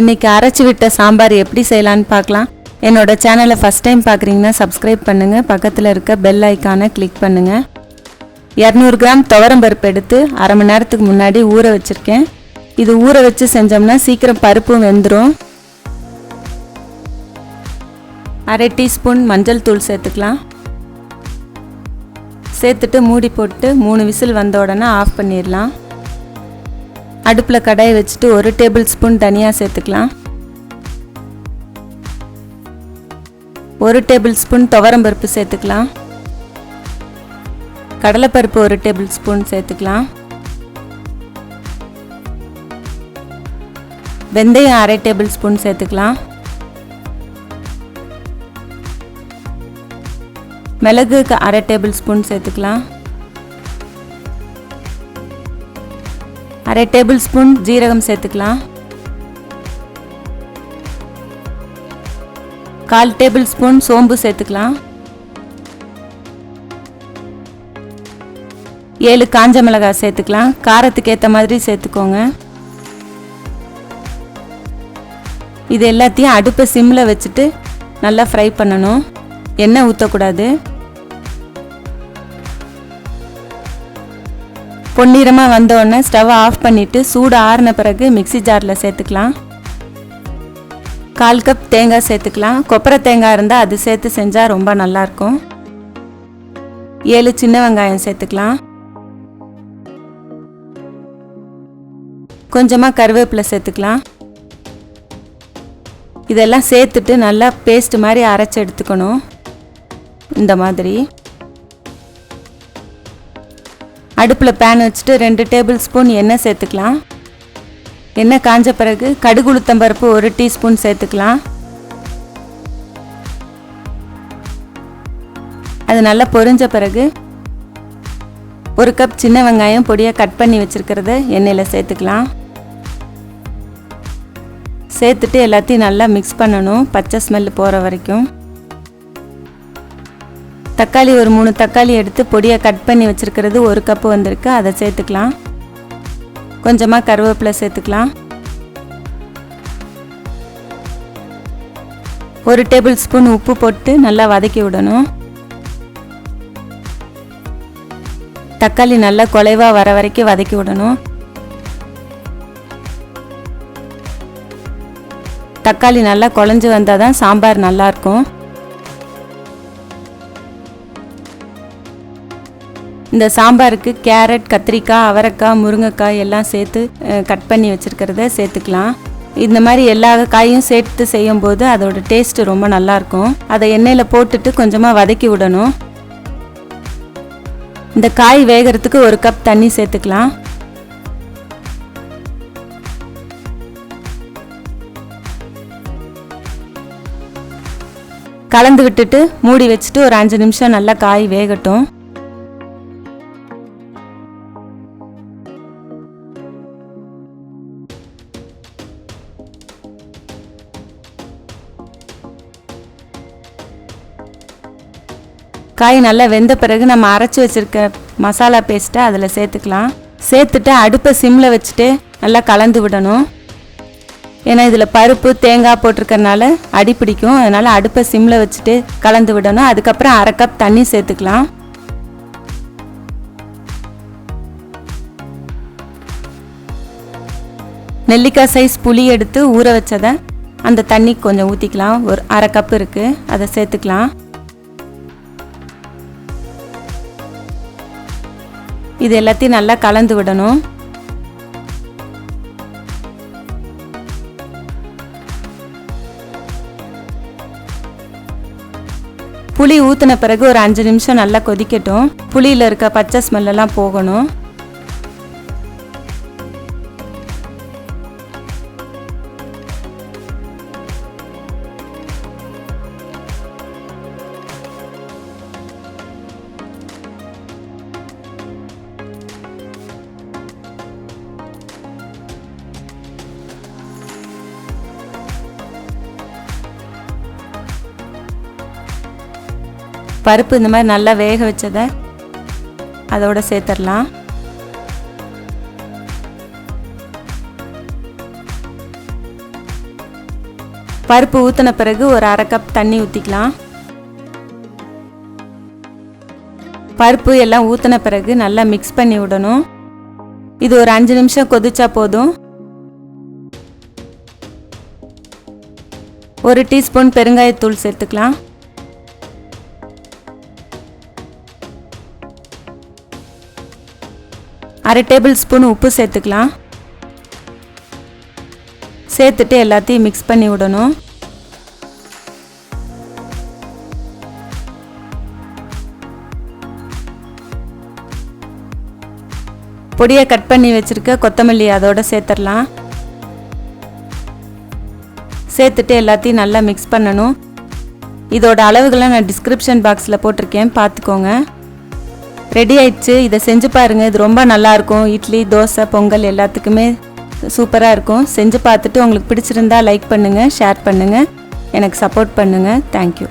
இன்னைக்கு அரைச்சி விட்ட சாம்பார் எப்படி செய்யலான்னு பார்க்கலாம். என்னோட சேனலை ஃபஸ்ட் டைம் பார்க்குறீங்கன்னா சப்ஸ்கிரைப் பண்ணுங்கள் பக்கத்தில் இருக்க பெல் ஐக்கானை கிளிக் பண்ணுங்கள் இரநூறு கிராம் துவரம்பருப்பு எடுத்து அரை மணி நேரத்துக்கு முன்னாடி ஊற வச்சுருக்கேன். இது ஊற வச்சு செஞ்சோம்னா சீக்கிரம் பருப்பும் வெந்துடும் அரை டீஸ்பூன் மஞ்சள் தூள் சேர்த்துக்கலாம். சேர்த்துட்டு மூடி போட்டு மூணு விசில் வந்த உடனே ஆஃப் பண்ணிடலாம். அடுப்பில் கடாயை வச்சுட்டு ஒரு டேபிள் ஸ்பூன் தனியாக சேர்த்துக்கலாம். ஒரு டேபிள் ஸ்பூன் துவரம்பருப்பு சேர்த்துக்கலாம். கடலைப்பருப்பு ஒரு டேபிள் ஸ்பூன் சேர்த்துக்கலாம். வெந்தயம் அரை டேபிள் ஸ்பூன் சேர்த்துக்கலாம். மிளகு அரை டேபிள் ஸ்பூன் சேர்த்துக்கலாம். அரை டேபிள் ஸ்பூன் ஜீரகம் சேர்த்துக்கலாம். கால் டேபிள் ஸ்பூன் சோம்பு சேர்த்துக்கலாம். ஏழு காஞ்ச மிளகாய் சேர்த்துக்கலாம். காரத்துக்கு ஏற்ற மாதிரி சேர்த்துக்கோங்க. இது எல்லாத்தையும் அடுப்பை சிம்மில் வச்சுட்டு நல்லா ஃப்ரை பண்ணணும். எண்ணெய் ஊற்றக்கூடாது பொன்னிறமாக வந்த ஸ்டவ்வை ஸ்டவ் ஆஃப் பண்ணிவிட்டு சூடு ஆறின பிறகு மிக்சி ஜாரில் சேர்த்துக்கலாம். கால் கப் தேங்காய் சேர்த்துக்கலாம். கொப்பரை தேங்காய் இருந்தால் அது சேர்த்து செஞ்சால் ரொம்ப நல்லாயிருக்கும் ஏழு சின்ன வெங்காயம் சேர்த்துக்கலாம். கொஞ்சமாக கருவேப்பிலை சேர்த்துக்கலாம். இதெல்லாம் சேர்த்துட்டு நல்லா பேஸ்ட் மாதிரி அரைச்சி எடுத்துக்கணும். இந்த மாதிரி. அடுப்பில் பேன் வச்சுட்டு ரெண்டு டேபிள் ஸ்பூன் எண்ணெய் சேர்த்துக்கலாம். எண்ணெய் காஞ்ச பிறகு கடுகு உளுத்தம் ஒரு டீஸ்பூன் சேர்த்துக்கலாம். அது நல்லா பொரிஞ்ச பிறகு ஒரு கப் சின்ன வெங்காயம் பொடியாக கட் பண்ணி வச்சுருக்கிறத எண்ணெயில் சேர்த்துக்கலாம். சேர்த்துட்டு எல்லாத்தையும் நல்லா மிக்ஸ் பண்ணணும். பச்சை ஸ்மெல் போகிற வரைக்கும். தக்காளி ஒரு மூணு தக்காளி எடுத்து பொடியாக கட் பண்ணி வச்சுருக்கிறது ஒரு கப்பு வந்திருக்கு. அதை சேர்த்துக்கலாம். கொஞ்சமாக கருவேப்பிலை சேர்த்துக்கலாம். ஒரு டேபிள் ஸ்பூன் உப்பு போட்டு நல்லா வதக்கி விடணும். தக்காளி நல்லா குலைவாக வர வரைக்கும் வதக்கி விடணும். தக்காளி நல்லா குழஞ்சி வந்தால் தான் சாம்பார் நல்லாயிருக்கும் இந்த சாம்பாருக்கு கேரட் கத்திரிக்காய் அவரைக்காய் முருங்கைக்காய் எல்லாம் சேர்த்து கட் பண்ணி வச்சுருக்கிறத சேர்த்துக்கலாம். இந்த மாதிரி எல்லா காயும் சேர்த்து செய்யும்போது அதோட டேஸ்ட்டு ரொம்ப நல்லாயிருக்கும். அதை எண்ணெயில் போட்டுட்டு கொஞ்சமாக வதக்கி விடணும். இந்த காய் வேகிறதுக்கு ஒரு கப் தண்ணி சேர்த்துக்கலாம். கலந்து விட்டுட்டு மூடி வச்சுட்டு ஒரு அஞ்சு நிமிஷம் நல்லா காய் வேகட்டும். காய் நல்லா வெந்த பிறகு நம்ம அரைச்சி வச்சுருக்க மசாலா பேஸ்ட்டை அதில் சேர்த்துக்கலாம். சேர்த்துட்டு அடுப்பை சிம்மில் வச்சுட்டு நல்லா கலந்து விடணும். ஏன்னா இதில் பருப்பு தேங்காய் போட்டிருக்கறனால அடி பிடிக்கும். அதனால் அடுப்பை சிம்மில் வச்சுட்டு கலந்து விடணும். அதுக்கப்புறம் அரை கப் தண்ணி சேர்த்துக்கலாம். நெல்லிக்காய் சைஸ் புளி எடுத்து ஊற வச்சதை அந்த தண்ணி கொஞ்சம் ஊற்றிக்கலாம் ஒரு அரை கப் இருக்குது அதை சேர்த்துக்கலாம். இது எல்லாத்தையும் நல்லா கலந்து விடணும். புளி ஊற்றின பிறகு ஒரு அஞ்சு நிமிஷம் நல்லா கொதிக்கட்டும். புளியில் இருக்க பச்சை ஸ்மெல்லாம் போகணும். பருப்பு இந்த மாதிரி நல்லா வேக வச்சதை அதோட சேர்த்துடலாம். பருப்பு ஊற்றின பிறகு ஒரு அரை கப் தண்ணி ஊற்றிக்கலாம் பருப்பு எல்லாம் ஊற்றின பிறகு நல்லா மிக்ஸ் பண்ணி விடணும். இது ஒரு அஞ்சு நிமிஷம் கொதிச்சா போதும். ஒரு டீஸ்பூன் பெருங்காயத்தூள் சேர்த்துக்கலாம். அரை டேபிள் ஸ்பூன் உப்பு சேர்த்துக்கலாம். சேர்த்துட்டு எல்லாத்தையும் மிக்ஸ் பண்ணி விடணும். பொடியை கட் பண்ணி வச்சுருக்க கொத்தமல்லி அதோட சேர்த்துடலாம். சேர்த்துட்டு எல்லாத்தையும் நல்லா மிக்ஸ் பண்ணணும். இதோட அளவுகளை நான் டிஸ்கிரிப்ஷன் பாக்ஸில் போட்டிருக்கேன். பார்த்துக்கோங்க. ரெடி ஆயிடுச்சு. இதை செஞ்சு பாருங்கள் இது ரொம்ப நல்லாயிருக்கும். இட்லி தோசை பொங்கல் எல்லாத்துக்குமே சூப்பராக இருக்கும். செஞ்சு பார்த்துட்டு உங்களுக்கு பிடிச்சிருந்தா லைக் பண்ணுங்கள் ஷேர் பண்ணுங்கள் எனக்கு சப்போர்ட் பண்ணுங்கள் தேங்க்யூ